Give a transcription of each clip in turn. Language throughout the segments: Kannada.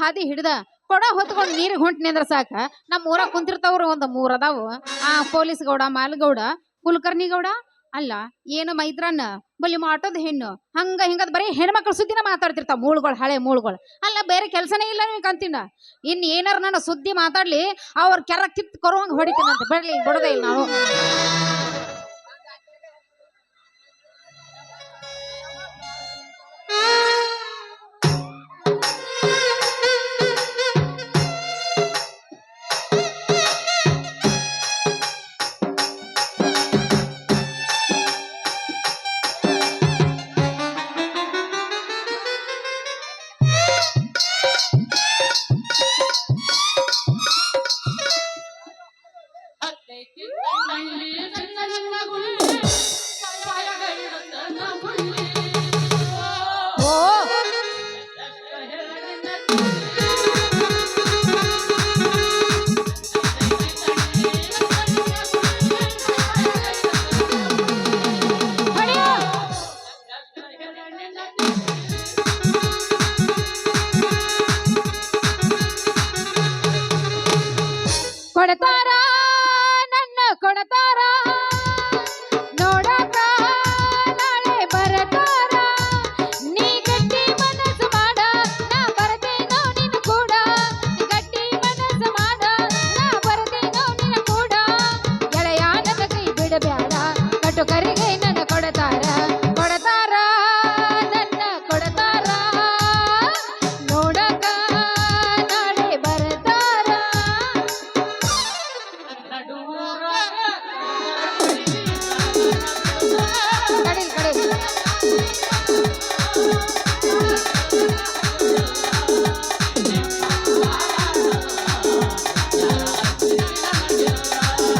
ಹಾದಿ ಹಿಡಿದ ಕೊಡ ಹೊತ್ಕೊಂಡು ನೀರಿಗೆ ಹೊಂಟ್ ನಿಂದ್ರ ಸಾಕ. ನಮ್ಮ ಊರಾಗ ಕುಂತಿರ್ತಾವ್ರು ಒಂದು ಮೂರ್ ಅದಾವು. ಆ ಪೊಲೀಸ್ ಗೌಡ ಮಾಲ್ಗೌಡ ಕುಲಕರ್ಣಿ ಗೌಡ ಅಲ್ಲ, ಏನು ಮೈದ್ರನ್ನ ಬಲಿ ಮಾಟೋದ್ ಹೆಣ್ಣು. ಹಂಗ ಹಿಂಗದ್ ಬರೀ ಹೆಣ್ಮಕ್ಳ ಸುದ್ದಿನ ಮಾತಾಡ್ತಿರ್ತಾವ ಮೂಳ್ಗಳು, ಹಳೆ ಮೂಳ್ಗಳು. ಅಲ್ಲ, ಬೇರೆ ಕೆಲಸನೇ ಇಲ್ಲ ನೀವು ಕಂತೀನ ಇನ್ ಏನಾರ ನನ್ನ ಸುದ್ದಿ ಮಾತಾಡ್ಲಿ, ಅವ್ರ ಕೆರ ಕಿತ್ ಕೊರುವಂಗ ಹೊಡಿತೀನಂತ. ಬರ್ಲಿ ಬಿಡದೇ ಇಲ್ಲ ನಾವು.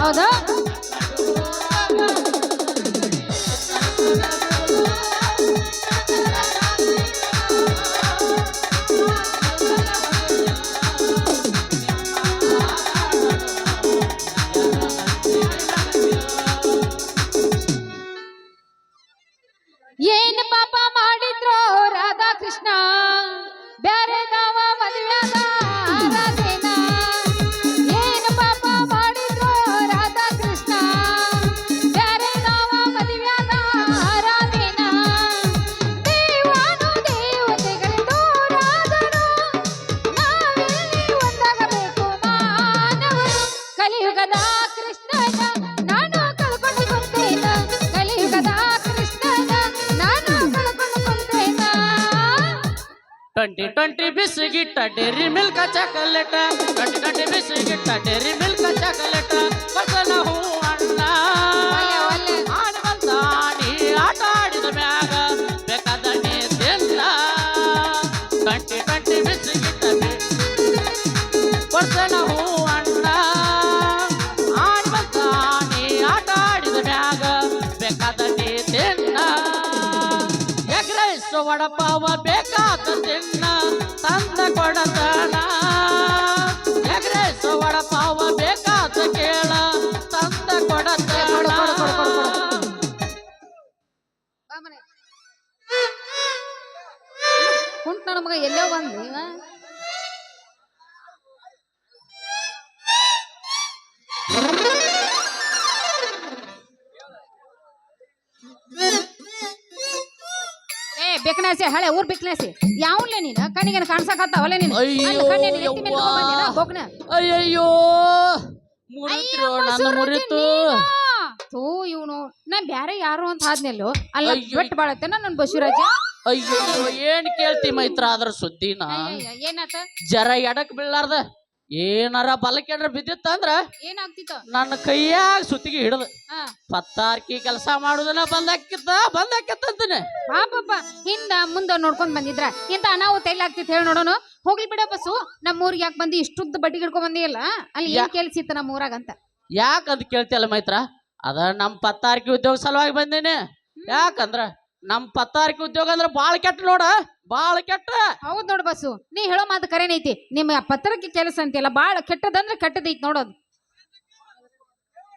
ಹೌದಾ ಏನ್ twenty twenty ಬಿಸ್ಗಿಟ್ಟ dairy milk ಚಾಕಲೇಟ twenty twenty ಬಿಸ್ಗಿಟ್ಟ dairy milk ಚಾಕಲೇಟ ಬಸಲ ಹೂ ಅಣ್ಣ ಬಂದ ವಡಪಾವ ಬೇಕಾದ ತಿನ್ನ ತಂದ ಕೊಡತಾನ ಎಗ್ರೈಸ್ ವಡಪಾವ ಬೇಕಾದ ಕೇಳ ತಂದ ಕೊಡತನ ಕುಂಟ ನನ್ನ ಮಗ ಎಲ್ಲೋ ಬಂದು ಏ ಬೆಕ್ನಾಸಿ ಹಳೆ ಊರ್ ಬೆಕ್ನಾಸಿ. ಯಾವ್ಲೆ ನೀನು? ಕಣ್ಣಿಗೆ ಕಾಣಿಸಕತ್ತಾವಲ್ಲ ನೀನು? ಅಯ್ಯೋ. ತಗೊಂಬಂದಿನ, ಅಯ್ಯಯ್ಯೋ. ಮುರಿತ್ರು ನನ್ನ ಮುರಿತು. ಥೂ ಇವನು. ನಾ ಬ್ಯಾರೆ ಯಾರು ಅಂತ ಆದ್ನೆಲ್ಲೋ? ಅಲ್ಲ ಅಯ್ಯೋ. ಬೆಟ್ ಬಾಳತ್ತೆ ನನ್ನ ಬಸವರಾಜ. ಅಯ್ಯೋ ಏನ್ ಕೇಳ್ತಿ ಮೈತ್ರ ಆದ್ರ ಸುದ್ದಿನ? ಏನತ್ತ ಏನಾತ? ಜರ ಎಡಕ್ ಬೀಳಾರ್ದ. ಏನಾರ ಬಲಕ್ಕೆಡ್ರ ಬಿದ್ದಿತ್ತಂದ್ರ ಏನಾಗ್ತಿತ್ತು? ನನ್ನ ಕೈಯಾಗ ಸುತ್ತಿಗೆ ಹಿಡ್ದ ಪತ್ತಾರ್ಕಿ ಕೆಲಸ ಮಾಡುದನ್ನ ಬಂದಾಕಿತ್ತ ಬಂದಾಕಿತ್ತಂತೀನಿ ಪಾಪಪ್ಪ ಹಿಂದ ಮುಂದ ನೋಡ್ಕೊಂಡ್ ಬಂದಿದ್ರ. ಇಂತ ಅನಾಹುತ ಎಲ್ಲ ಆಗ್ತಿತ್ತು ಹೇಳಿ ನೋಡೋಣ ಹೋಗ್ಲಿ ಬಿಡ ಬಸ್ಸು ನಮ್ಮ ಊರಿಗೆ ಯಾಕೆ ಬಂದಿ? ಇಷ್ಟುದ್ದ ಬಡ್ಡಿ ಹಿಡ್ಕೊಂಡ್ ಬಂದಿಲ್ಲ ಅಲ್ಲಿ ಏನ್ ಕೇಳಿಸಿತ್ತ ನಮ್ಮ ಊರಾಗ ಅಂತ? ಯಾಕಂತ ಕೇಳ್ತಿಯಲ್ಲ ಮೈತ್ರ? ಅದ ನಮ್ಮ ಪತ್ತಾರ್ಕಿ ಉದ್ಯೋಗ ಸಲುವಾಗಿ ಬಂದೇನೆ. ಯಾಕಂದ್ರ ನಮ್ ಪತ್ತಾರಿಕೆ ಉದ್ಯೋಗ ಅಂದ್ರೆ ಬಾಳ ಕೆಟ್ಟ ನೋಡ ಬಾಳ ಕೆಟ್ಟ. ಹೌದ್ ನೋಡ್ ಬಸ್ಸು ನೀ ಹೇಳೋ ಮಾತು ಕರೆನೈತಿ ನಿಮ್ಮ ಪತ್ರಕ್ಕೆ ಕೆಲಸ ಅಂತಿಲ್ಲ ಬಾಳ ಕೆಟ್ಟದಂದ್ರೆ ಕೆಟ್ಟದೈತಿ ನೋಡೋದು.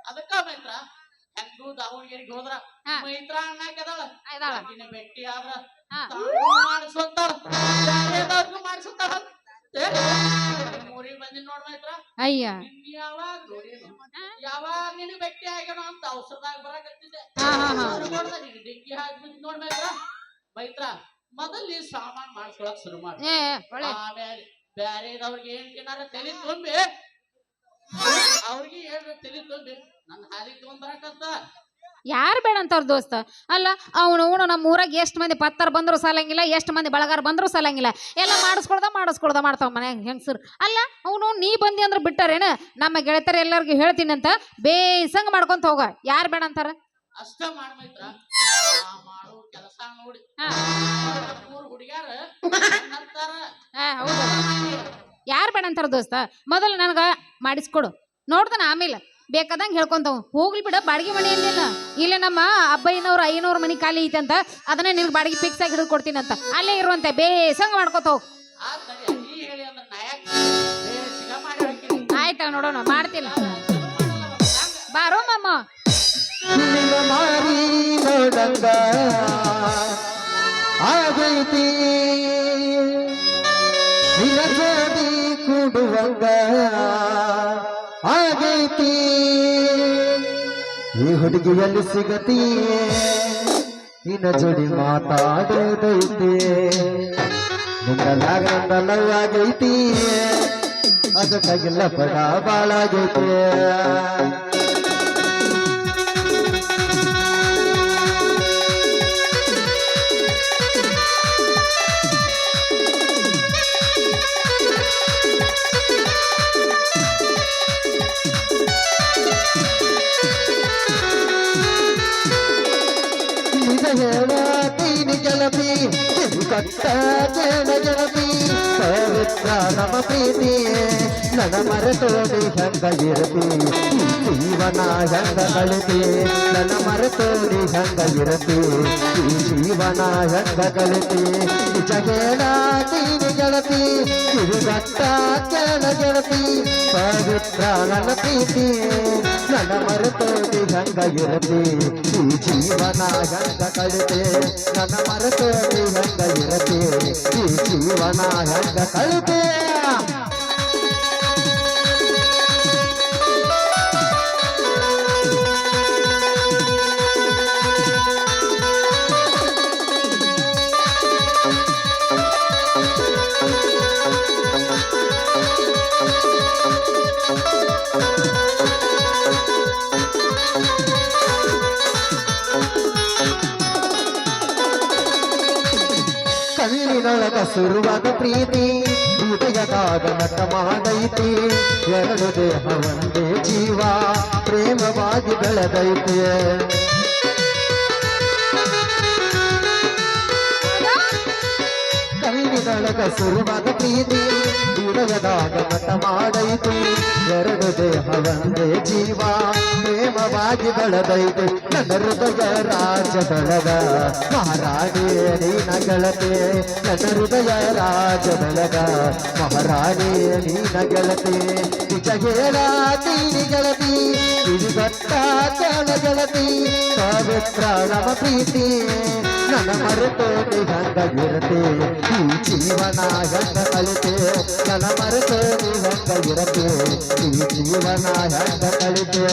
ಅದಕ್ಕ ಮೈತ್ರ ಹೆಂಗು ದಾವಣಗೆರೆಗೆ ಹೋದ್ರ ಹಾ. ಮೈತ್ರ ಅಣ್ಣ ಇದಾಳ. ಆಕಿನ ಭೇಟಿ ಆದ್ರ ಹಾ. ಮಾಡ್ಸುತ್ತಾರ ಊರಿಗೆ ಬಂದಿನ್ ನೋಡ್ ಮೈತ್ರ ಅಯ್ಯ. ಯಾವಾಗ ಯಾವಾಗ ನಿನ್ ಭೇಟಿ ಆಗ್ಯಾನ ಅಂತ ಅವಸರದಾಗ ಬರಾಕತ್ತಿದ್ದೆ. ಹಾ ಹಾ ಹಾ. ಅವ್ರು ನೋಡ್ದ ನಿನ್. ಡಿಕ್ಕಿ ಹಾಕ್ಬಿಟ್ಟು ನೋಡ್ ಮೈತ್ರ ಮೈತ್ರ ಮೊದಲು ಈ ಸಾಮಾನ್ ಮಾಡ್ಕೊಳಕ್ ಶುರು ಮಾಡಿ. ಆಮೇಲೆ ಬ್ಯಾರೆದವ್ರಿಗೆ ಏನ್ ಏನಾರ ತಲೆ ತುಂಬಿ. ಅವ್ರಿಗೆ ಏನ್ರ ತಲೆ ತುಂಬಿ. ನನ್ನ ಹಾದಿ ತಗೊಂಡ್ ಬರಾಕತ್ತ. ಯಾರು ಬೇಡ ಅಂತವ್ರ ದೋಸ್ತ? ಅಲ್ಲ ಅವನು ಅವನು ನಮ್ಮ ಊರಾಗ ಎಷ್ಟು ಮಂದಿ ಪತ್ತಾರು ಬಂದರೂ ಸಾಲಂಗಿಲ್ಲ ಎಷ್ಟು ಮಂದಿ ಬಳಗಾರ ಬಂದರೂ ಸಾಲಂಗಿಲ್ಲ. ಎಲ್ಲ ಮಾಡಿಸ್ಕೊಳ್ದ ಮಾಡಿಸ್ಕೊಳ್ದ ಮಾಡ್ತಾವ ಮನ್ಯಾಗ ಹೆಂಗಸರು. ಅಲ್ಲ ಅವನು ನೀ ಬಂದಿ ಅಂದ್ರೆ ಬಿಟ್ಟಾರೇನು? ನಮ್ಮ ಗೆಳತರು ಎಲ್ಲರಿಗೂ ಹೇಳ್ತೀನಿ ಅಂತ ಬೇಸಂಗ್ ಮಾಡ್ಕೊಂತ ಹೋಗ. ಯಾರು ಬೇಡ ಅಂತಾರ? ಅಷ್ಟ ಮಾಡ್ ಆ ಮಾಡೋ ಕೆಲಸ ನೋಡಿ. ಹಾ. ಮೂರು ಹುಡುಗ್ಯಾರ ಅಂತಾರ. ಆ, ಹೌದು. ಯಾರು ಬೇಡ ಅಂತಾರ ದೋಸ್ತ? ಮೊದಲು ನನಗ ಮಾಡಿಸ್ಕೊಡು. ನೋಡ್ದನ ಆಮೇಲೆ. ಬೇಕಾದಂಗೆ ಹೇಳ್ಕೊಂತಾವ ಹೋಗ್ಲಿ ಬಿಡ ಬಾಡಿಗೆ ಮನೆ ಏನಿಲ್ಲ ಇಲ್ಲೇ ನಮ್ಮ ಅಬ್ಬಯ್ಯನವ್ರ ಐನೂರು ಮನೆ ಖಾಲಿ ಐತಂತ ಅದನ್ನ ನಿನ್ಗೆ ಬಾಡಿಗೆ ಫಿಕ್ಸ್ ಆಗಿ ಹಿಡಿದು ಅಂತ ಅಲ್ಲೇ ಇರುವಂತೆ ಬೇಸಂಗ ಮಾಡ್ಕೋತಾವ ಆಯ್ತಾ ನೋಡೋಣ ಮಾಡ್ತಿಲ್ಲ ಬಾರೋ ಮಾಮ ಆಗೈತಿ ಕೂಡುವಂಗ ಆಗೈತಿ. ಈ ಹುಡುಗಿಯಲ್ಲಿ ಸಿಗತಿಯೇ? ನಿನ್ನ ಜೋಡಿ ಮಾತಾಡೋದೈತಿ? ನಿನ್ನ ಲವ್ ಆಗೈತಿ ಅದಕ್ಕಾಗಿಲ್ಲ ಬಡ ಬಾಳಾಗೈತಿ? ಕಟ್ಟ ಜನ ಗೆಳತಿ ಪವಿತ್ರ ನಮ ಪ್ರೀತಿಯೇ ನನ ಮರೆತೋಡಿ ಹೆಂಗ ಇರತಿ ಜೀವನ ಹೆಂಗ ಕಲಿತಿ ನನ್ನ ಮರೆತೋಡಿ ಹೆಂಗ ಇರತಿ ಜೀವನ ಹೆಂಗ ಕಳಿತಿ ಜಗೇನ ಹೇಳತೀನಿ ಗೆಳತಿ ಕಿವಿಗಟ್ಟ ಕೇಳ ಗೆಳತಿ ಪವಿತ್ರ ನನ್ನ ಪ್ರೀತಿ ನನ್ನ ಮರೆತೋದಿ ಹೆಂಗ ಇರತಿ ಈ ಜೀವನ ಹೆಂಗ ಕಳಿತೆ? ನನ್ನ ಮರೆತೋದಿ ಹೆಂಗ ಇರತಿ ಈ ಜೀವನ ಹೆಂಗ ಕಳಿತೆ? ಸುರುವಾದ ಪ್ರೀತಿ ಹೃದಯದಾಗ ನಟ ಮಾಡೈತಿ ಎರಡು ದೇಹ ಒಂದೇ ಜೀವ ಪ್ರೇಮವಾಗಿ ಬೆಳೆದೈತಿ. ಕಣ್ಣಿನೊಳಗ ಸುರುವಾದ ಪ್ರೀತಿ ಹೃದಯದಾಗ ನಟ ಮಾಡೈತಿ ಎರಡು ದೇಹ ಒಂದೇ ಜೀವ, ಪ್ರೇಮವಾಗಿ ಬೆಳೆದೈತಿ ನನ್ನ ಹೃದಯ ರಾಜ ಬೆಳಗ ಮಹಾರಾಣಿ ನೀನ ಗೆಳತಿ ನನ್ನ ಹೃದಯ ರಾಜ ಬೆಳಗ ಮಹಾರಾಣಿ ನೀನ ಗೆಳತಿ ನಿಜ ಹೇಳತೀನಿ ಗೆಳತಿ ಇದು ಗೊತ್ತ ಕೇಳ ಗೆಳತಿ ಪವಿತ್ರ ನಮ್ಮ ಪ್ರೀತಿ. ನನ್ನ ಮರೆತೋಡಿ ಹಂಗ ಇರತೆ ಈ ಜೀವನ ಹೆಂಗ ಕಲಿತೆ ನನ್ನ ಮರೆತೋಡಿ ಹಂಗ ಇರತೆ ಈ ಜೀವನ ಹೆಂಗ ಕಲಿತೆ.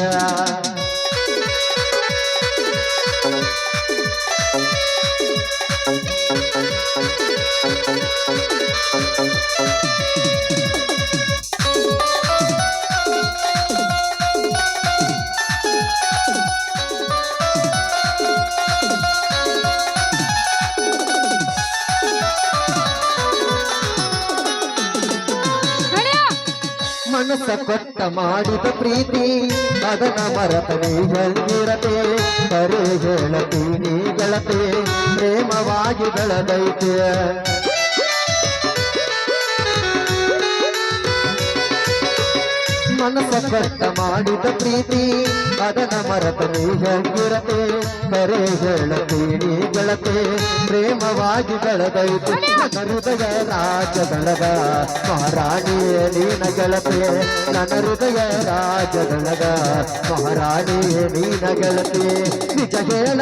ಮಾಡಿದ ಪ್ರೀತಿ ಅದನ್ನ ಮರತನೇ ನೀ ಕರೆ ಕರೆ ಹೇಳತೀನಿ ಗೆಳತೆ ಪ್ರೇಮವಾಗಿ ಬೆಳೆದೈತೆ ಮನಸ್ಸ ಕೊಟ್ಟ ಮಾಡಿದ ಪ್ರೀತಿ. ಅದನ ಮರತ ನೀಗಿರತೆ ಕರೆ ಹೇಳತೆ ನೀ ಗೆಳತೆ. ಪ್ರೇಮವಾಗಿ ಬೆಳೆದೈತು ಹೃದಯ ರಾಜ ಬೆಳಗ ಮಹಾರಾಣಿ ನೀನ ಗೆಳತೆ. ನನ್ನ ಹೃದಯ ರಾಜ ಬೆಳಗ ಮಹಾರಾಣಿ ನೀನ ಗೆಳತೆ. ನಿಜ ಹೇಳ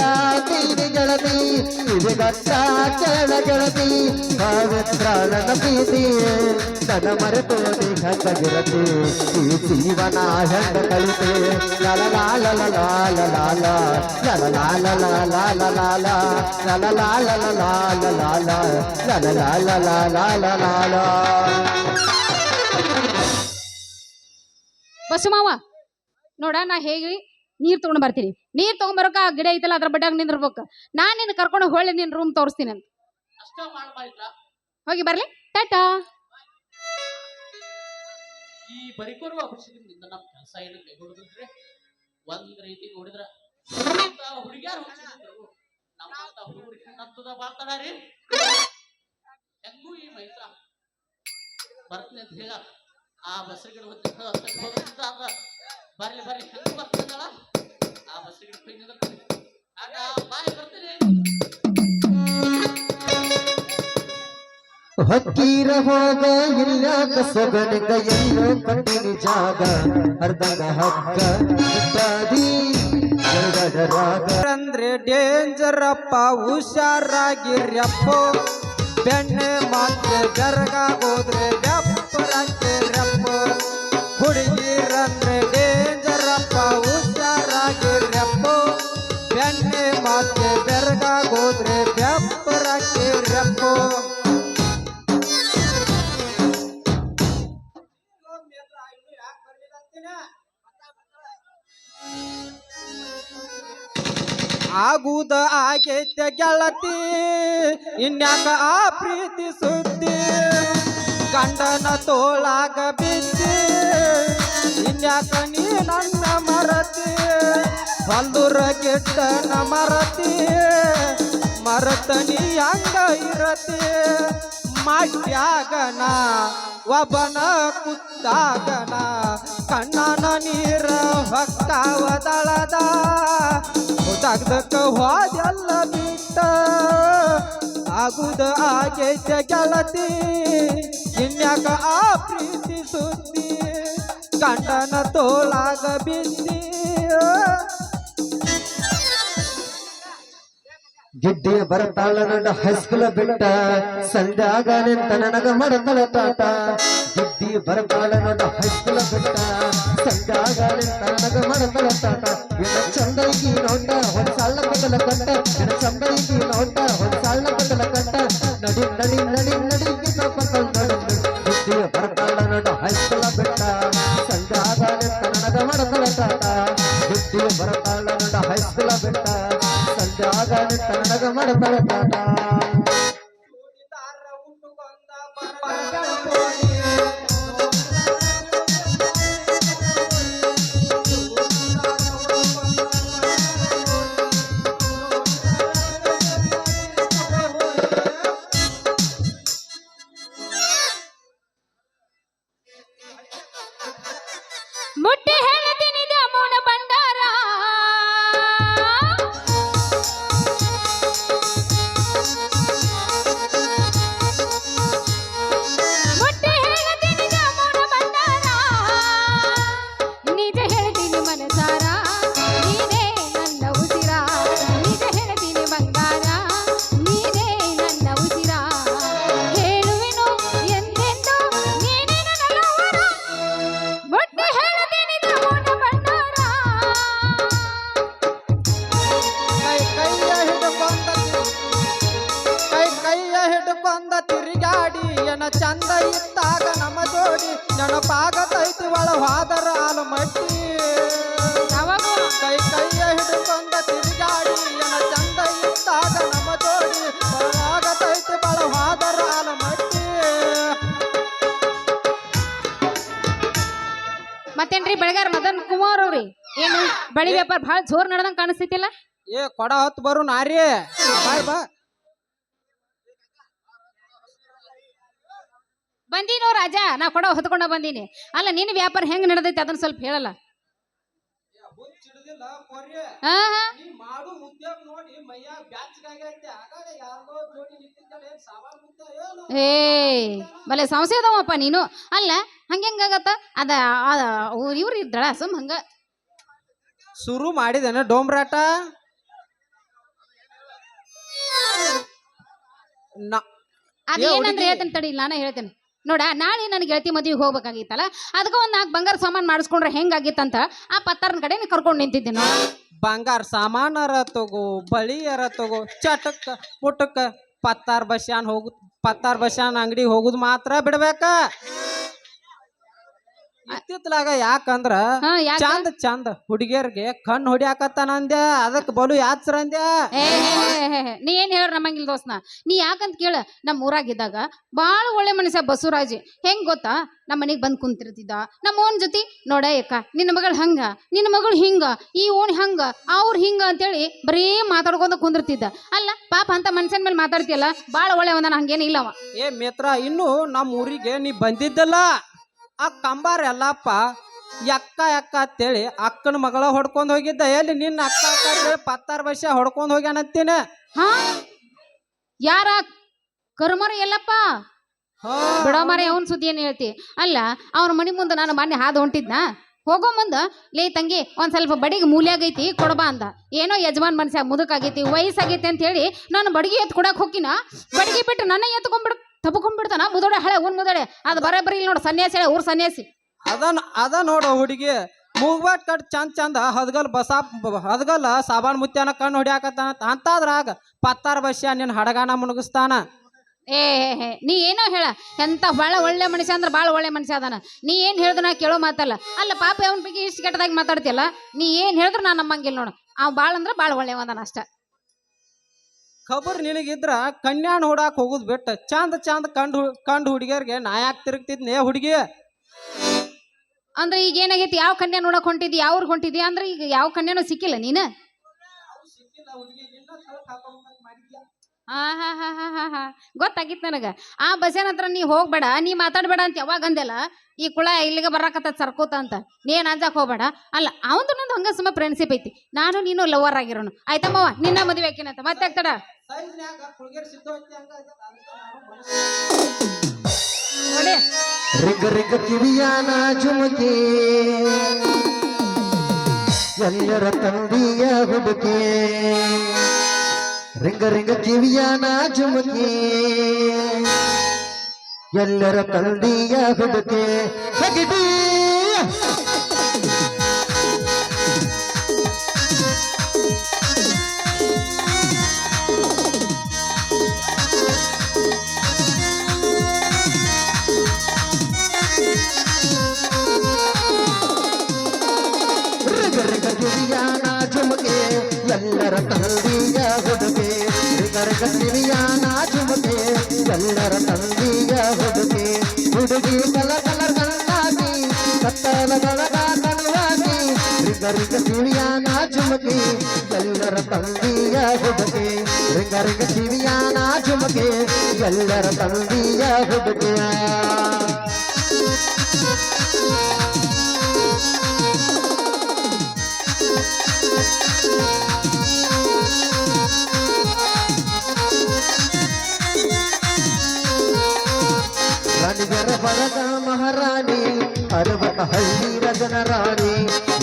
ನೀನಿ ಗೆಳತಿ, ನಿಜ ಗಟ್ಟ ಕೇಳ ಗೆಳತಿ. ನನ್ನ ಪ್ರೀತಿ ನನ್ನ ಮರೆತು ಹಂಗಿರತಿ ಈ ಜೀವನ ಹೆಂಗ ಕಲಿತೆ ಲಲ ಲಾಲ ಲಾಲ ಲಾಲ ಲಲ ಲಾಲ ಲಾಲ ಲಾಲ ಲಲ ಲಾಲ ಲಾಲ ಲಾಲ ಲಲ ಲಾಲ ಲಾಲ ಲಾಲ ಬಸ್ಸು ಮಾವ ನೋಡ ನಾ ಹೇಗೆ ನೀರ್ ತಗೊಂಡ್ ಬರ್ತೀನಿ ನೀರ್ ತಗೊಂಡ್ ಬರೋಕ ಆ ಗಿಡ ಐತಲ್ಲ ಅದ್ರ ಬಡ್ಡಾಗ ನಿಂದಿರ್ಬೇಕು ನಾನ್ ನಿನ್ನ ಕರ್ಕೊಂಡು ಹೊಳ್ಳಿ ನಿನ್ ರೂಮ್ ತೋರಿಸ್ತೀನಿ ಅಂತ ಅಷ್ಟ ಮಾಡ್ಬಾಯ್ತ ಹೋಗಿ ಬರ್ಲಿ ಟಾಟಾ ಈ ಬರಿಕೋರುವ ಅಭಿಷೇಕದಿಂದ ನಮ್ಮ ಕೆಲಸ ಏನು ಕೈಗೊಡುದಿದ್ರೆ ಒಂದ್ ರೀತಿ ನೋಡಿದ್ರ ಹುಡುಗಿಯರು ನಮ್ಮಂತ ಹುಡುಗರು ಹೆಣ್ಣತ್ತದ ಮಾತಾಡಾರಿ ಹೆಂಗೂ ಈ ಮೈತ್ರ? ಬರ್ತೀನಿ ಅಂತ ಹೇಳ. ಆ ಬಸ್ರಿಗಿಡ ಹೋಗ್ತಿದ್ದ ಬರ್ಲಿ ಬರ್ಲಿ. ಹೆಂಗ್ ಬರ್ತಿದ್ದಾಳ ಹಕ್ಕೀರ ಹೋಗ ಇಲ್ಲ ಸೊಗನಿಗ ಎಲ್ಲೋ ಕಟ್ಟಿನ ಜಾಗ ಅರ್ಧಂಗ ಇತ್ತಾದಿ ರಾಗ. ಅಂದ್ರೆ ಡೇಂಜರ್ ಅಪ್ಪ, ಹುಷಾರಾಗಿರ್ಯಪ್ಪ. ಬೆಣ್ಣೆ ಮಾತ್ರ ಜರಗ ಹೋದ್ರೆ ಆಗೈತೆ ಗೆಳತಿ, ಇನ್ಯಾಕ ಆ ಪ್ರೀತಿ ಸುದ್ದಿ? ಗಂಡನ ತೋಳಾಗ ಬಿದ್ದಿ, ಇನ್ಯಾಕ ನೀ ನನ್ನ ಮರತಿ? ಬಂದುರ ಗೆಟ್ಟನ ಮರತಿ, ಮರತ ನೀ ಹಂಗ ಇರತಿ? ಮಾಡ್ಯಾಗನ, ಒಬ್ಬನ ಕುತ್ತಾಗನ, ಕಣ್ಣನ ನೀರ ಹೊಕ್ಕಾವದಳದ ತಗ್ದಕ್ಕ ಬಿಟ್ಟ. ಆಗುದ ಆಗೈತೆ ಗೆಳತಿ ಇನ್ಯಾಕ ಆ ಪ್ರೀತಿ ಸುದ್ದಿ ಕಂಡನ ತೋಳಾಗ ಬಿದ್ದಿ. ಗಿಡ್ಡಿ ಬರತಾಳ ನನ್ನ ಹೈಸ್ಕೂಲ ಬಿಟ್ಟ. ಸಂಧ್ಯಾಗ ನಿಂತ ನನಗ ಮಡತಳ ತಾಟ. ಗಿಡ್ಡಿ ಬರತಾಳ ನನ್ನ ಹೈಸ್ಕೂಲ ಬಿಟ್ಟ. ಸಂಧ್ಯಾಗ ನಿಂತ ನನಗ ಮಡತಳ ತಾಟ. ಚಂದೈಗಿ ನೋಟ ಒಂದ್ ಸಾಲ ಬದಲ ಕಂಟ ಇನ್ನ ಚಂದೈಗಿ ನೋಟ ಒಂದ್ ಸಾಲ ಬದಲ ಕಂಟ ನಡಿ ನಡಿ ನಡಿ ನಡಿ ಗಿಡ್ಡ ನಡು. ಗಿಡ್ಡಿಯ ಬರತಾಳ ನನ್ನ ಹೈಸ್ಕೂಲ ಬಿಟ್ಟ. ನಿಂತ ನನಗ ಮಡತಳ ತಾಟ ಬುದ್ಧಿಯ ಬರತಾಳ ನನ್ನ ಹೈಸ್ಕೂಲ ಬೆಟ್ಟ. ಸಂಧ್ಯಾಗ ಕನ್ನಡದ ತಾಟ ಬಹಳ ಜೋರ್ ನಡೆದಂಗ ಕಾಣಿಸ್ತೈತಿಲ್ಲ? ಏ ಕೊಡ ಹೊತ್ತು ಬರು ನಾರಿ. ಬಾ. ಬಂದೀನೋ ರಾಜ? ನಾ ಕೊಡ ಹೊತ್ಕೊಂಡ ಬಂದೀನಿ. ಅಲ್ಲ ನಿನ್ನ ವ್ಯಾಪಾರ ಹೆಂಗ್ ನಡೆದೈತಿ? ಅದನ್ನ ಸ್ವಲ್ಪ ಹೇಳಲ್ಲ. ಹಾ ಹಾ. ಏ ಬಲೆ ಸಂಸೆ ಅದಾವಪ್ಪ ನೀನು. ಅಲ್ಲ ಹಂಗೆ ಹೆಂಗಾಗತ್ತ ಅದ ಇವ್ರು ಇದ್ದಳ ಸುಮ್ ಹಂಗ. ಶುರು ಮಾಡಿದೇನ ಡೋಮ್ರಾಟ. ನಾ ಅದ್ ಏ ಏನಂದ್ರೆ ಹುಡುಗಿ. ಹೇಳ್ತೇನೆ ತಡಿ ನಾನು ಹೇಳ್ತೇನೆ. ನೋಡ ನಾಳೆ ನನಗೆ ಗೆಳತಿ ಮದುವೆಗೆ ಹೋಗ್ಬೇಕಾಗಿತ್ತಲ್ಲ ಅದಕ್ಕೆ ಒಂದ್ ನಾಲ್ಕು ಬಂಗಾರ ಸಾಮಾನು ಮಾಡಿಸ್ಕೊಂಡ್ರೆ ಹೆಂಗಾಗಿತ್ತಂತ ಆ ಪತ್ತಾರನ ಕಡೆ ಕರ್ಕೊಂಡು ಕರ್ಕೊಂಡ್ ನಿಂತಿದ್ದೆ ನೋಡ. ಬಂಗಾರ ಸಾಮಾನರ ತಗೋ ಬಳಿಯರ ತಗೋ ಚಟಕ್ ಪುಟಕ್ಕ ಪತ್ತಾರ್ ಬಸ್ಯಾನ್ ಹೋಗು ಪತ್ತಾರ್ ಬಸ್ಯಾನ್ ಅಂಗಡಿ ಹೋಗುದು ಮಾತ್ರ ಬಿಡ್ಬೇಕ. ಇತ್ತಿತ್ಲಾಗ ಯಾಕಂದ್ರ ಹಾ ಯಾಕ? ಚಂದ ಚಂದ ಹುಡುಗಿಯರ್ಗೆ ಕಣ್ಣು ಹೊಡಿಯಾಕತ್ತಾನಂದ್ಯ ಅದಕ್ ಬಲು ಯಾತ್ರ ಅಂದ್ಯ? ಏ. ನೀ ಏನ್ ಹೇಳ ನಮ್ಮಂಗಿಲ್ ದೋಸ್ನ ನೀ ಯಾಕಂತ ಕೇಳ ನಮ್ಮ ಊರಾಗಿದ್ದಾಗ ಬಾಳ ಒಳ್ಳೆ ಮನುಷ್ಯ ಬಸವರಾಜ್. ಹೆಂಗ್ ಗೊತ್ತಾ? ನಮ್ಮ ಮನೆಗ್ ಬಂದ್ ಕುಂತಿರ್ತಿದ್ದ. ನಮ್ಮ ಓನ್ ಜೊತೆ ನೋಡ ಏಕ ನಿನ್ನ ಮಗಳು ಹಂಗ ನಿನ್ನ ಮಗಳು ಹಿಂಗ ಈ ಓನ್ ಹಂಗ ಅವ್ರ ಹಿಂಗ ಅಂತೇಳಿ ಬರೀ ಮಾತಾಡ್ಕೊಂತ ಕುಂದಿರ್ತಿದ್ದ. ಅಲ್ಲ ಪಾಪ ಅಂತ ಮನುಷ್ಯನ ಮೇಲೆ ಮಾತಾಡ್ತಿಯಲ್ಲ ಬಾಳ ಒಳ್ಳೆ ಒಂದ ಹಂಗೇನಿಲ್ಲ ಅವ ಏ ಮಿತ್ರ ಇನ್ನು ನಮ್ಮ ಊರಿಗೆ ನೀ ಬಂದಿದ್ದಲ್ಲ? ಆ ಕಂಬಾರ ಎಲ್ಲಪ್ಪ ಎಕ್ಕ ಎಕ್ಕ ಅಂತೇಳಿ ಅಕ್ಕನ ಮಗಳ ಹೊಡ್ಕೊಂಡು ಹೋಗಿದ್ದ. ಎಲ್ಲಿ ನಿನ್ನ ಅಕ್ಕ ಅಕ್ಕ ಅಂತೇಳಿ ವರ್ಷ ಹೊಡ್ಕೊಂಡು ಹೋಗ್ಯಾನಂತೀನಿ ಹಾ? ಯಾರ? ಕರ್ಮರ ಎಲ್ಲಪ್ಪ? ಹಾ. ಬಿಡೋ ಮಾರೇ ಅವನ್ ಸುದ್ದಿ ಏನ್ ಹೇಳ್ತಿ? ಅಲ್ಲ ಅವ್ನ ಮನಿ ಮುಂದೆ ನಾನು ಮೊನ್ನೆ ಹಾದು ಹೊಂಟಿದ್ನ? ಹೋಗೋ ಮುಂದ ಲೇ ತಂಗಿ ಒಂದ್ ಸ್ವಲ್ಪ ಬಡಿಗೆ ಮೂಲ್ಯಾಗೈತಿ ಕೊಡಬಾ ಅಂದ. ಏನೋ ಯಜಮಾನ್ ಮನ್ಸ ಮುದುಕಾಗೈತಿ ವಯಸ್ಸಾಗೈತಿ ಅಂತ ಹೇಳಿ ನಾನು ಬಡಿಗೆ ಎತ್ ಕೊಡಕ್ ಹೋಗಿನ ಬಡಿಗೆ ಬಿಟ್ಟು ನನ್ನ ಎತ್ಕೊಂಡ್ಬಿಡ್. ತಪ್ಕೊಂಡ್ಬಿಡ್ತಾನ ಮುದೋಡೆ ಹಳೆ ಊನ್ ಮುದೋಡೆ. ಅದು ಬರಬರಿ ಇಲ್ಲಿ ನೋಡು ಸನ್ಯಾಸಿ ಹೇಳ ಊರ್ ಸನ್ಯಾಸಿ. ಅದನ್ ಅದ ನೋಡು ಹುಡುಗಿ. ಮೂಗ್ಬಾಟ್ ಕಟ್ ಚಂದ ಚಂದ ಹದಗಲ್ ಬಸಾ ಹದ್ಗಲ್ ಸಾಬಾನ್ ಮುತ್ಯಾನ ಕಣ್ಣು ಹೊಡಿಯಾಕತ್ತಾನ. ಅಂತಾದ್ರಾಗ ಪತ್ತಾರ ಬಸ್ಯ ನಿನ್ನ ಹಡಗಾನ ಮುಣಗಿಸ್ತಾನ. ಏ ಹೇ ನೀ ಏನೋ ಹೇಳ? ಎಂತ ಭಾಳ ಒಳ್ಳೆ ಮನುಷ್ಯ ಅಂದ್ರೆ ಭಾಳ ಒಳ್ಳೆ ಮನುಷ್ಯ ಅದಾನ. ನೀ ಏನ್ ಹೇಳಿದ್ರು ನಾ ಕೇಳೋ ಮಾತಲ್ಲ. ಅಲ್ಲ ಪಾಪ ಅವನ ಬಗ್ಗೆ ಇಷ್ಟು ಕೆಟ್ಟದಾಗಿ ಮಾತಾಡ್ತಿಯಲ್ಲ? ನೀ ಏನ್ ಹೇಳಿದ್ರು ನಾನು ನಮ್ಮಂಗಿಲ್ಲ ನೋಡು. ಅವ್ ಭಾಳ ಅಂದ್ರೆ ಭಾಳ ಒಳ್ಳೆ ಅದಾನ ಅಷ್ಟ. ಖಬರ್ ನಿನಗಿದ್ರ ಕನ್ಯಾಣ ಹೊಡಾಕ್ ಹೋಗುದ್ ಬಿಟ್ಟ. ಚಂದ ಚಂದ ಕಂಡು ಕಂಡು ಹುಡುಗಿಯರ್ಗೆ ನಾ ಯಾಕೆ ತಿರುಗ್ತಿದ್ನೇ ಹುಡುಗಿ? ಅಂದ್ರೆ ಈಗ ಏನಾಗೈತಿ? ಯಾವ ಕನ್ಯಾ ನೋಡಕ್ ಹೊಂಟಿದ್ದಿ? ಯಾವ ಊರ್ಗ್ ಹೊಂಟಿದ್ದಿ? ಅಂದ್ರೆ ಈಗ ಯಾವ ಕನ್ಯಾನು ಸಿಕ್ಕಿಲ್ಲ ನೀನ? ಆ ಹಾ ಹಾ ಹಾ ಹಾ ಹಾ ಗೊತ್ತಾಗಿತ್ತು ನನಗ. ಆ ಬಸ್ಸಿನ ಹತ್ರ ನೀ ಹೋಗ್ಬೇಡ, ನೀ ಮಾತಾಡ್ಬೇಡ ಅಂತ ಯಾವಾಗ ಅಂದೆಲ್ಲ? ಈ ಕುಳ ಇಲ್ಲಿಗೆ ಬರಾಕತ್ತ ಸರ್ಕೋತ ಅಂತ. ನೀನು ಅಂಜಾಕ್ ಹೋಗ್ಬೇಡ. ಅಲ್ಲ, ಅವಂದು ನಂದು ಹಂಗ ಸುಮ್ಮ ಫ್ರೆಂಡ್ಶಿಪ್ ಐತಿ. ನಾನು ನೀನು ಲವರ್ ಆಗಿರೋನು. ಆಯ್ತಮ್ಮವ್ವ ನಿನ್ನ ಮದುವೆ ಆಕಿನಂತ. ಮತ್ತೆ ಆಗ್ತಡ ನೋಡಿ ಎಲ್ಲರ ತಂದಿಯ ಹುಡುಕಿ. ರಿಂಗ ರಿಂಗ ಕಿವಿಯಾನ ಜುಮುಕಿ ಎಲ್ಲರ ತಂದಿಯ ಹುಡುಕಿ ಹಗಿಡಿ ರಿಗ ರಿಗ ಕಿವಿಯಾನ ಜುಮುಕಿ ಎಲ್ಲರ ತಂದಿಯ ಹುಡುಗಿ ರಿಗ ರಿಗ ಕಿವಿಯಾನ ಜುಮುಕಿ ಎಲ್ಲರ ತಂದಿಯ ಹುಡುಗಿ ಹುಡುಗಿ ಕಲ ಕಲ ಕಣ್ಣಾಗಿ ಕತ್ತಲ ಬೆಳಗ ಕಣವಾಗಿ ರಿಗ ರಿಗ ಕಿವಿಯಾನ ಜುಮುಕಿ ಎಲ್ಲರ ತಂದಿಯ ಹುಡುಗಿ, ರಿಗ ರಿಗ ಕಿವಿಯಾನ ಜುಮುಕಿ ಎಲ್ಲರ ತಂದಿಯ ಹುಡುಗಿಯ ಬರದ ಮಹಾರಾಣಿ ಅರವತ್ತ ಹಳ್ಳಿ ರಜನ ರಾಣಿ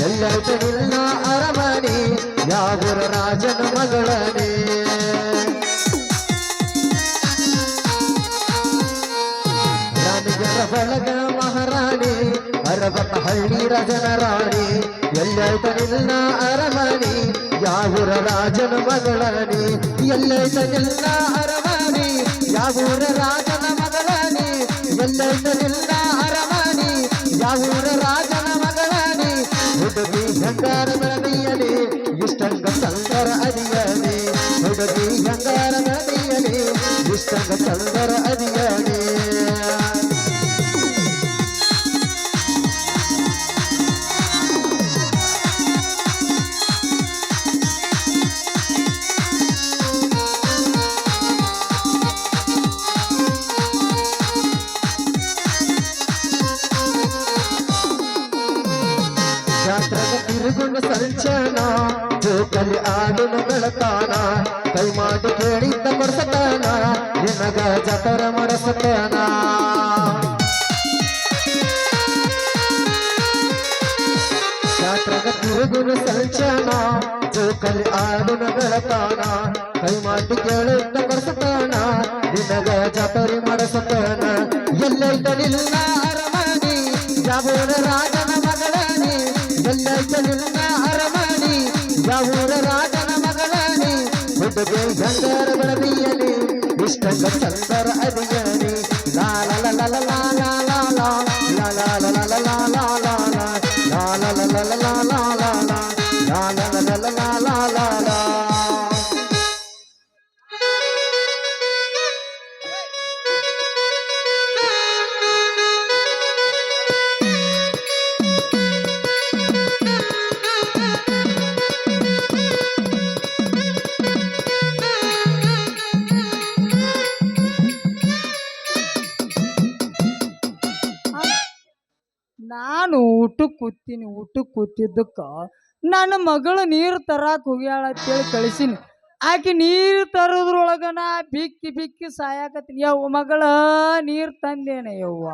ಎಲ್ಲರಿಲ್ಲ ಅರಮನೆ, ಯಾವೂರ ರಾಜನ ಮಗಳನೆ. ರಾಣಿಗರ ಬಳಗ ಮಹಾರಾಣಿ ಅರವತ್ತ ಹಳ್ಳಿ ರಜನ ರಾಣಿ ಎಲ್ಲೈತನಿಲ್ಲ ಅರಮನೆ, ಯಾವೂರ ರಾಜನ ಮಗಳನೆ. ಎಲ್ಲೈತನಿಲ್ಲ ಅರಮನೆ, ಯಾವೂರ ರಾಜನ ಎಲ್ಲೈತನಿಲ್ಲ ಅರಮನೆ, ಯಾವೂರ ರಾಜನ ಮಗಳನಿ. ಹುಡುಗಿ ಗಂಗಾರ ಬೆಳದಿಯಲಿ, ಇಷ್ಟಂಗ ಚಂದರ ಅದಿಯಲಿ ಹುಡುಗಿ ಗಂಗಾರ ಬೆಳದಿಯಲಿ, ಇಷ್ಟಂಗ ಚಂದರ ಅದಿಯಲಿ ಜೋಕಲಿ ಆಡುನ ಬೆಳತಾನ ಕೈ ಮಾಡಿ ಕೇಳಿದ್ದ ಕೊಡ್ಸತಾನ, ನಿನಗ ಜತರ ಮಡಸತಾನ? ಜಾತ್ರೆಗೆ ತಿರುಗುಣ ಸಂಚನ ಜೋಕಲಿ ಆಡುನ ಬೆಳತಾನ ಕೈ ಮಾಡಿ ಕೇಳಿದ್ದ ಕೊಡ್ಸತಾನ, ನಿನಗ ಜತರಿ ಜಾತರಿ ಎಲ್ಲೈತಲಿಲ್ಲ ಅರಮಣಿ ಯಾವೂರ ರಾಜನ ಮಗಳನಿ ಎಲ್ಲೈತಲಿಲ್ಲ ನಿನ್ನ ಊರ ರಾಜನ ಮಗಳನೇ. ಹುಡುಗೆ ಗಂಗರ ಬಡದಿಯಲಿ ಇಷ್ಟ ಚಂದರ ಕೂತೀನಿ ಊಟಕ್ಕೆ ಕೂತಿದ್ದಕ್ಕೆ ನನ್ನ ಮಗಳು ನೀರು ತರಕ್ಕೆ ಹೋಗ್ಯಾಳ ಅಂತ ಹೇಳಿ ಕಳಿಸೀನಿ. ಆಕೆ ನೀರು ತರೋದ್ರೊಳಗನ ಬಿಕ್ಕಿ ಬಿಕ್ಕಿ ಸಾಯಾಕತ್ತೀನಿ. ಯವ್ವ ಮಗಳ ನೀರು ತಂದೇನೆ ಯವ್ವ.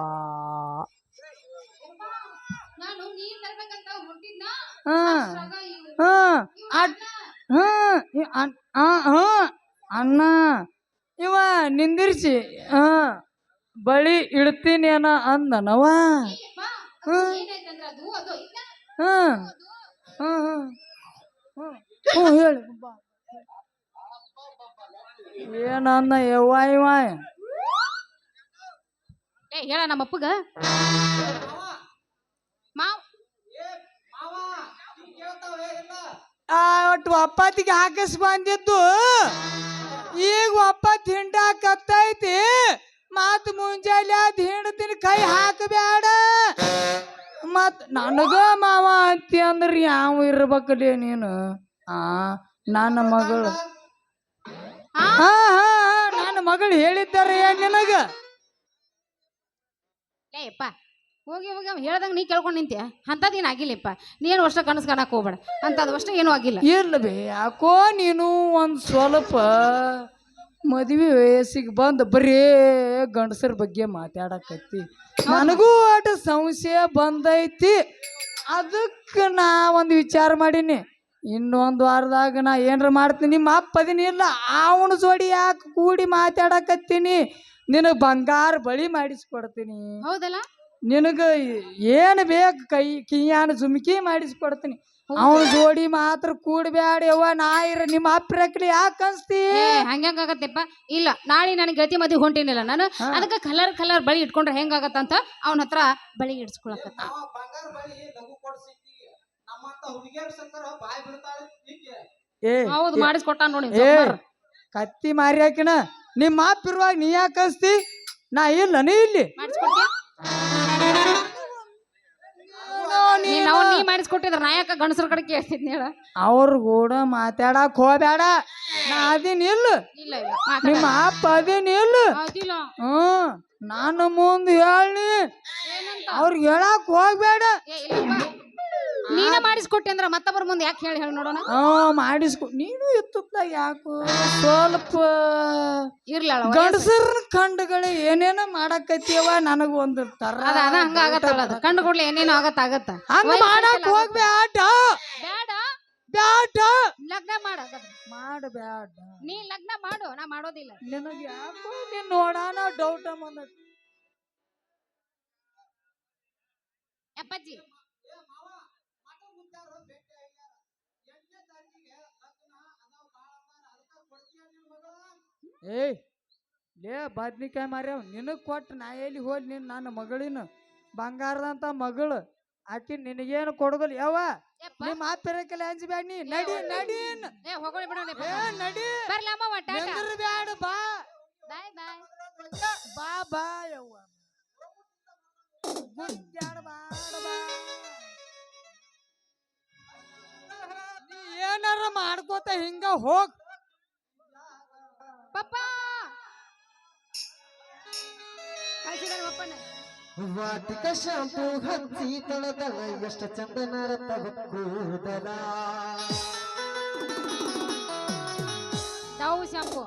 ಅಣ್ಣ? ಇವ ನಿಂದಿರ್ಸಿ ಹ ಬಳಿ ಇಡ್ತೀನೇನ ಅಂದನವಾ. ಇಲ್ಲ. ಹಾ ಹಾ ಹಾ ಹ್ಮ್ ಹ್ಞೂ ಹೇಳಿ. ಬಾ. ಏನನ್ನ ಯವ್ವ ಇವ ಏ ಹೇಳ ನಮ್ಮ ಅಪ್ಪಗ. ಮಾವ್. ಆ ಒಟ್ಟು ಒಪ್ಪತ್ತಿಗೆ ಹಾಕಿಸ್ ಬಂದಿದ್ದು. ಈಗ ಒಪ್ಪತ್ತು ಹಿಂಡಾಕತ್ತೈತಿ. ಮತ್ ಮುಂಜಾನೆ ಅದ್ ಹೆಣ್ತಿನ ಕೈ ಹಾಕಬೇಡ. ಮತ್ ನನಗ ಮಾವ ಅಂತಿ ಅಂದ್ರ ಯಾವ ಇರ್ಬೇಕಲ್ಲೇ ನೀನು? ಆ ನನ್ನ ಮಗಳು. ಹಾ? ಹಾ ನನ್ನ ಮಗಳು ಹೇಳಿದ್ದಾರೆ ಏನ್ ನಿನಗ? ಏಯಪ್ಪ ಹೋಗಿ ಹೋಗಿ ಅವ ಹೇಳ್ದಂಗ ನೀ ಕೇಳ್ಕೊಂಡ್ ನಿಂತೆ ಏನು ಆಗಿಲ್ಲಪ್ಪ ನೀನು ವರ್ಷ ಕನಸು ಕಾಣಕ್ ಹೋಗ್ಬೇಡ. ಅಂಥದ್ದು ವರ್ಷ ಏನೂ ಆಗಿಲ್ಲ. ಇರ್ಲಿ ಬೇ ಯಾಕೋ ನೀನು ಒಂದು ಸ್ವಲ್ಪ ಮದುವೆ ವಯಸ್ಸಿಗೆ ಬಂದು ಬರೀ ಗಂಡಸರ ಬಗ್ಗೆ ಮಾತಾಡಕತ್ತಿ. ನನಗೂ ಅಟ ಸಂಶಯ ಬಂದೈತಿ. ಅದಕ್ಕೆ ನಾ ಒಂದು ವಿಚಾರ ಮಾಡೀನಿ. ಇನ್ನೊಂದು ವಾರದಾಗ ನಾ ಏನ್ರ ಮಾಡ್ತೀನಿ ನಿಮ್ಮ ಅಪ್ಪ ಇಲ್ಲ ಅವನ ಜೋಡಿ ಯಾಕೆ ಕೂಡಿ ಮಾತಾಡಕತ್ತೀನಿ? ನಿನಗೆ ಬಂಗಾರ ಬಳಿ ಮಾಡಿಸ್ಕೊಡ್ತೀನಿ. ಹೌದಲ್ಲ? ನಿನಗೆ ಏನು ಬೇಕು ಕೈ ಕಿಯಾನ ಜುಮ್ಕಿ ಮಾಡಿಸ್ಕೊಡ್ತೀನಿ. ಅವನ ಜೋಡಿ ಮಾತ್ರ ಕೂಡ್ಬ್ಯಾಡ ಯವ್ವ ನಾ ಇರ ನಿಮ್ಮ ಅಪ್ರಕ್ಲಿ ಯಾಕೆ ಅನ್ಸ್ತಿ? ಹಂಗಂಗಾಗತ್ತೆಪ್ಪ ಇಲ್ಲ ನಾಳೆ ನನಗೆ ಗತಿ ಮದಿ ಹೊಂಟಿನಿಲ್ಲ. ನಾನು. ಅದಕ್ಕೆ ಕಲರ್ ಕಲರ್ ಬಳಿ ಇಟ್ಕೊಂಡ್ರೆ ಹೆಂಗಾಗತ್ತಂತ ಅವನ ಹತ್ರ ಬಳಿ ಇಡ್ಸ್ಕೊಳಕತ್ತ. ಏ ಹೌದು ಮಾಡಿಸ್ಕೊಟ್ಟ ನೋಡಿ ಕತ್ತಿ ಮಾರಿ ಹಾಕಿನ ನಿಮ್ಮ ಅಪ್ಪ ಇರುವಾಗ ನೀ ಯಾಕೆ ಅನ್ಸ್ತಿ? ನಾ ಇಲ್ಲ ನೀ ಇಲ್ಲಿ. ಮಾಡಿಸ್ಕೊಡ್ತೀನಿ ನೀನು. ನೀ ಮಾಡಿಸ್ಕೊಟ್ಟಿದ್ರ ನಾ ಯಾಕ ಗಂಡಸರ ಕಡೆ ಕೇಳ್ತಿದ್ನಿ ಹೇಳ. ಅವ್ರ ಕೂಡ ಮಾತಾಡಕ್ ಹೋಗ್ಬೇಡ ನಾ ಅದೀನಿ ಇಲ್ಲ. ಇಲ್ಲ ಇಲ್ಲ ನಿಮ್ಮ ಅಪ್ಪ ಅದೀನಿ ಇಲ್ಲ. ಅದಿಲ್ಲ ಹ್ಮ್ ನಾನು ಮುಂದೆ ಹೇಳಿ ಏನಂತ? ಅವ್ರಿಗೆ ಹೇಳಕ್ ಹೋಗ್ಬೇಡ. ಏ ಇಲ್ಲಪ್ಪ. ನೀನ ಮಾಡಿಸ್ಕೊಟ್ಟೆ ಅಂದ್ರ ಮತ್ತೊಬ್ಬರ ಮುಂದೆ ಯಾಕೆ ಹೇಳಿ ಹೇಳಿ ನೋಡೋಣ? ಹಾ ಮಾಡಿಸ್ಕೊ ನೀನು ಎತ್ತುತ್ತ ಯಾಕೋ? ಸ್ವಲ್ಪ ಇರ್ಲಾಳ ಗಂಡಸರ ಕಂಡುಗಳು ಏನೇನೋ ಮಾಡಕತ್ತೀವ ನನಗ ಒಂದು ತರ ಅದ ಅದ ಹಂಗ ಆಗತ್ತಲ್ಲ ಅದು. ಕಂಡು ಕೂಡ್ಲೆ ಏನೇನು ಆಗತ್ತ ಆಗತ್ತ. ಹಂಗ ಮಾಡಕ್ ಹೋಗ್ಬೇಡ ಬೇಡ ಬ್ಯಾಡ. ಲಗ್ನ ಮಾಡ. ಮಾಡಬ್ಯಾಡ ನೀ ಲಗ್ನ ಮಾಡು ನಾ ಮಾಡೋದಿಲ್ಲ. ನಿನಗೆ ಯಾಕೋ ನೀನ್ ನೋಡಾನ ಡೌಟ್ ಅಮ್ಮ ಅಪ್ಪಾಜಿ ಏಯ್ ಲೇ ಬದ್ನಿಕಾಯಿ ಮಾರ್ಯಾವ ನಿನಗೆ ಕೊಟ್ಟು ನಾ ಎಲ್ಲಿ ಹೋದ್ ನಿನ್ನ ನನ್ನ ಮಗಳಿನ? ಬಂಗಾರದಂತ ಮಗಳು ಆಕಿ ನಿನಗೇನು ಕೊಡೋದಿಲ್ಲ? ಯಾವ ನಿಮ್ಮ ಮಾತಿರಕಲ್ಲ ಅಂಜಬ್ಯಾಡ ನೀ. ನಡಿ ನಡಿ ಅನ್ನ. ಏ ಹೋಗೋಳಿ ಬಿಡೋಣ ಏ ನಡಿ. ನಿಂದ್ರ ಬ್ಯಾಡ ಬಾ. ಬಾಯ್ ಬಾಯ್. ಬಾ ಬಾ ಯವ್ವ. ಬಾಡ ಬಾ. ನೀ ಏನಾರ ಮಾಡ್ಕೋತ ಹಿಂಗ ಹೋಗ್. ವಾಟಿಕ ಶಾಂಪು ಹಚ್ಚಿ ತಳದಳ ಎಷ್ಟ ಚಂದನರ ತಗೂದಲ ತಾವು ಶಾಂಪು.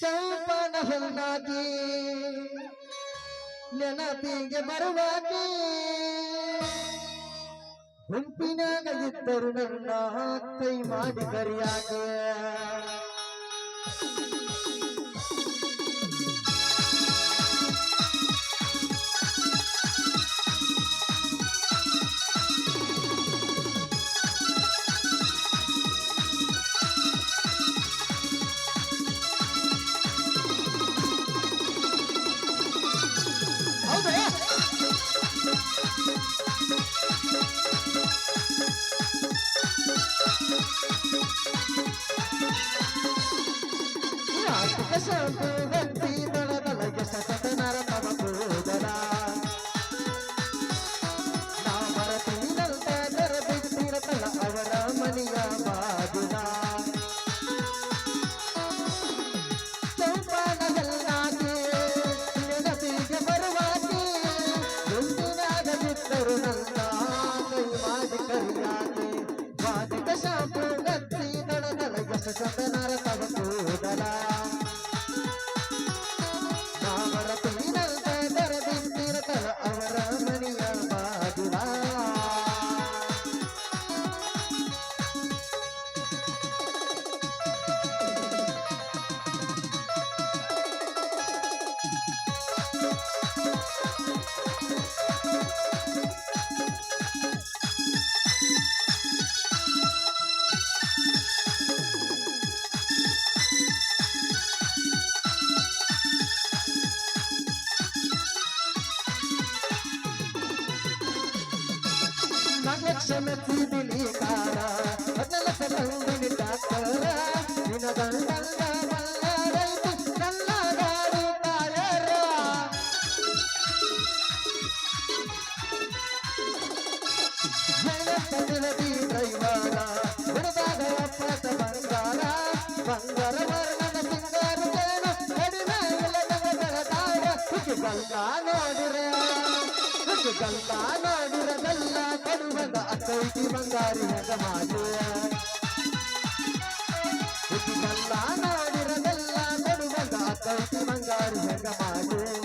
ಚೌಪನ ಹಲ್ಲಾಗಿ ನೆನಪಿಗೆ ಬರುವಾಗಿ ಗುಂಪಿನಾಗ ಇದ್ದರು ನನ್ನ ಕೈ ಮಾಡಿದರಿಯಾಗ フフフフ。ಹುಚ್ಚು ಗಲ್ಲ ನೋಡಿರದಲ್ಲ ಕೊಡುವಂಗ ಅಕ್ಕೈತಿ ಬಂಗಾರಿ ಹೆಂಗ ಮಾಡುವ ಹುಚ್ಚು ಕಡು ಬಂದ ಅಕ್ಕೈತಿ ಬಂಗಾರಿ ಮಾಡುವ